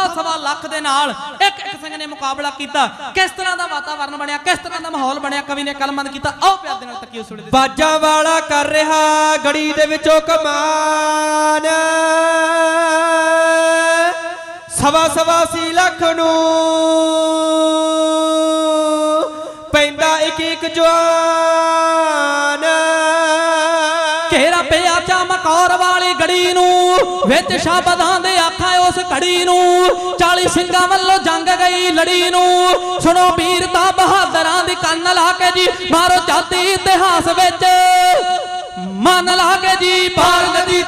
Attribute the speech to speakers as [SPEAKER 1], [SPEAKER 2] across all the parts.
[SPEAKER 1] ਸਵਾ ਸਵਾ ਲੱਖ ਦੇ ਨਾਲ ਇੱਕ ਇੱਕ ਸਿੰਘ ਨੇ ਮੁਕਾਬਲਾ ਕੀਤਾ। ਕਿਸ ਤਰ੍ਹਾਂ ਦਾ ਵਾਤਾਵਰਣ ਬਣਿਆ, ਕਿਸ ਤਰ੍ਹਾਂ ਦਾ ਮਾਹੌਲ ਬਣਿਆ, ਕਵੀ ਨੇ ਕਲਮੰਦ ਕੀਤਾ। ਆਓ ਪਿਆਰ ਦੇ ਨਾਲ ਤੱਕੀਓ ਸੁਣੇ ਦੇ
[SPEAKER 2] ਬਾਜਾ ਵਾਲਾ ਕਰ ਰਿਹਾ ਗੜੀ ਦੇ ਵਿੱਚੋਂ ਕਮਾਨ। ਸਵਾ ਸਵਾ ਸੀ ਲੱਖ ਨੂੰ ਪੈਂਦਾ ਇੱਕ ਇੱਕ ਜਵਾਨ।
[SPEAKER 1] ਘੇਰਾ ਪਿਆ ਵਾਲੀ ਗੜੀ ਨੂੰ, ਵਿੱਚ ਸ਼ਬਦਾਂ ਦੇ ਆਖਾਂ ਉਸ ਘੜੀ ਨੂੰ 40 ਸਿੰਘਾਂ ਵੱਲੋਂ ਜੰਗ ਗਈ ਲੜੀ ਨੂੰ। ਸੁਣੋ ਵੀਰਤਾ ਬਹਾਦਰਾਂ ਦੀ ਕੰਨ ਲਾ ਕੇ ਜੀ, ਮਾਰੋ ਜਾਤੀ ਇਤਿਹਾਸ ਵਿੱਚ। ਮਨ ਲਾ ਕੇ ਜੀ
[SPEAKER 2] ਪਾਰ ਨਦੀ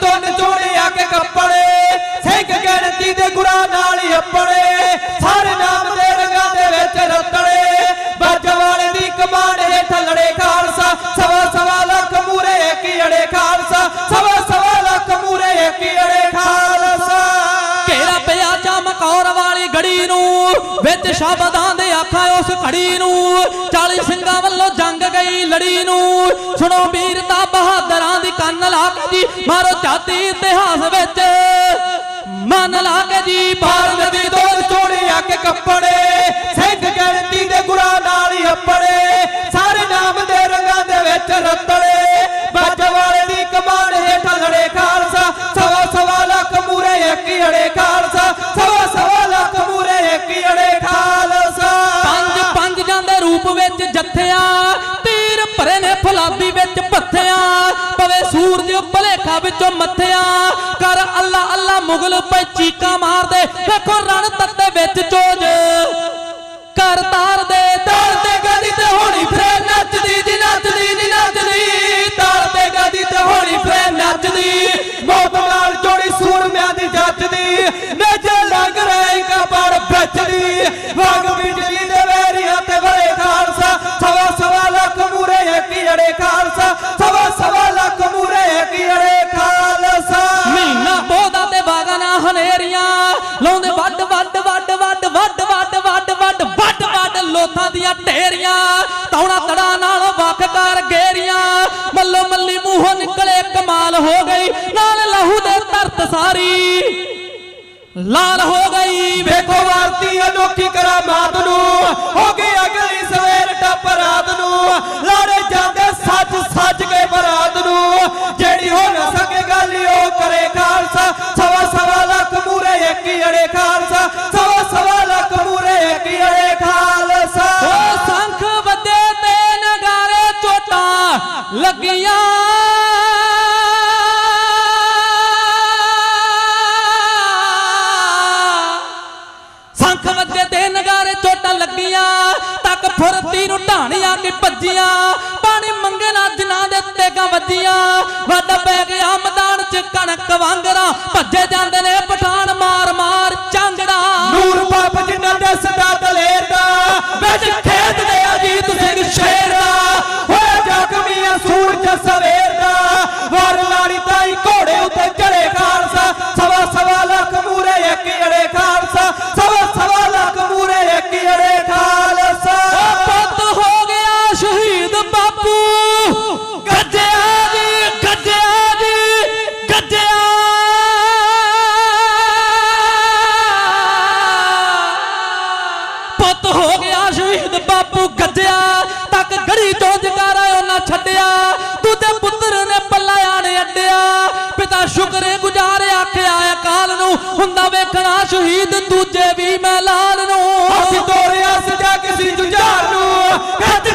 [SPEAKER 1] ਚਮਕੌਰ ਨੂੰ, ਵਿੱਚ ਸ਼ਬਦਾਂ ਦੇ ਆਖਾਂ ਉਸ ਘੜੀ ਨੂੰ। 40 ਸਿੰਘਾਂ ਵੱਲੋਂ ਜੰਗ ਗਈ ਲੜੀ ਨੂੰ। ਸੁਣੋ ਵੀਰਤਾ ਬਹਾਦਰਾਂ ਦੀ ਕੰਨ ਲਾ ਕੇ ਜੀ, ਮਾਰੋ ਜਾਤੀ ਇਤਿਹਾਸ ਵਿੱਚ। ਮਨ ਲਾ ਕੇ ਜੀ
[SPEAKER 2] ਭਾਰਤ
[SPEAKER 1] ਦੀ
[SPEAKER 2] ਨਦੀ ਤੋਂ ਨਿਚੋੜਿਆ ਕੇ ਕੱਪੜੇ ਵਿੱਚ
[SPEAKER 1] ਜੱਥਿਆਂ, ਤੀਰ ਭਰੇ ਨੇ ਫੁਲਾਦੀ ਵਿੱਚ ਪੱਥਿਆਂ, ਪਵੇ ਸੂਰਜ ਭਲੇਖਾ ਵਿੱਚੋਂ ਮੱਥਿਆਂ। ਕਰ ਅੱਲਾ ਅੱਲਾ ਮੁਗਲ ਪੈ ਚੀਕਾਂ ਮਾਰਦੇ, ਵੇਖੋ ਰਣ ਤੱਤੇ ਵਿੱਚ ਚੋਜ। ਕਰ ਤੌਣਾ ਤੜਾ ਨਾਲ ਵੱਖ ਗੇਰੀਆਂ ਮੱਲੋ ਮੱਲੀ ਮੂੰਹੋਂ ਨਿਕਲੇ ਕਮਾਲ ਹੋ ਗਈ। ਨਾਲ ਲਹੂ ਦੇ ਤਰਤ ਸਾਰੀ। ਲਾਲ ਹੋ ਗਈ।
[SPEAKER 2] ਵੇਖੋ ਵਾਰਤੀ ਅਨੋਖੀ ਕਰਾਮਾਤ ਨੂੰ। ਹੋ ਗਈ ਅਗਲੀ ਸਵੇਰ ਟੱਪ ਰਾਤ ਨੂੰ। ਲਾੜੇ ਜਾਂਦੇ ਸੱਜ ਸੱਜ ਕੇ ਬਰਾਤ ਨੂੰ। ਜਿਹੜੀ ਹੋ ਨਾ ਸਕੇ ਗੱਲ ਉਹ ਕਰੇ ਖਾਲਸਾ। ਸਵਾ ਸਵਾ ਲੱਖ ਮੂਰੇ ਇੱਕ ਅੜੇ ਖਾਲਸਾ।
[SPEAKER 1] ਲੱਗੀਆਂ। ਸੰਖ ਵੱਜੇ ਤੇ ਨਗਾਰੇ ਚੋਟਾਂ ਲੱਗੀਆਂ, ਤੱਕ ਫੁਰਤੀ ਨੂੰ ਢਾਣੀਆਂ ਕੇ ਭੱਜੀਆਂ। ਪਾਣੀ ਮੰਗੇ ਨਾ ਜਿਨ੍ਹਾਂ ਦੇ ਤੇਗਾ ਵੱਜੀਆਂ। ਵੱਡ ਪੈ ਗਿਆ ਮੈਦਾਨ ਚ ਤੱਕ ਗੜੀ ਤੋਂ ਜਕਾਰਾ ਨਾ ਛੱਡਿਆ। ਤੂੰ ਤੇ ਪੁੱਤਰ ਨੇ ਪੱਲਾ ਆਣੇ ਅੱਡਿਆ। ਪਿਤਾ ਸ਼ੁਕਰੇ ਗੁਜ਼ਾਰ ਆਖਿਆ, ਅਕਾਲ ਨੂੰ ਹੁੰਦਾ ਵੇਖਣਾ ਸ਼ਹੀਦ, ਦੂਜੇ ਵੀ ਮਹਿਲਾਲ ਨੂੰ। ਅਸੀਂ ਤੋਰਿਆ ਸਜਾ ਕਿਸੇ ਜੁਝਾਰ ਨੂੰ। ਕੱਟ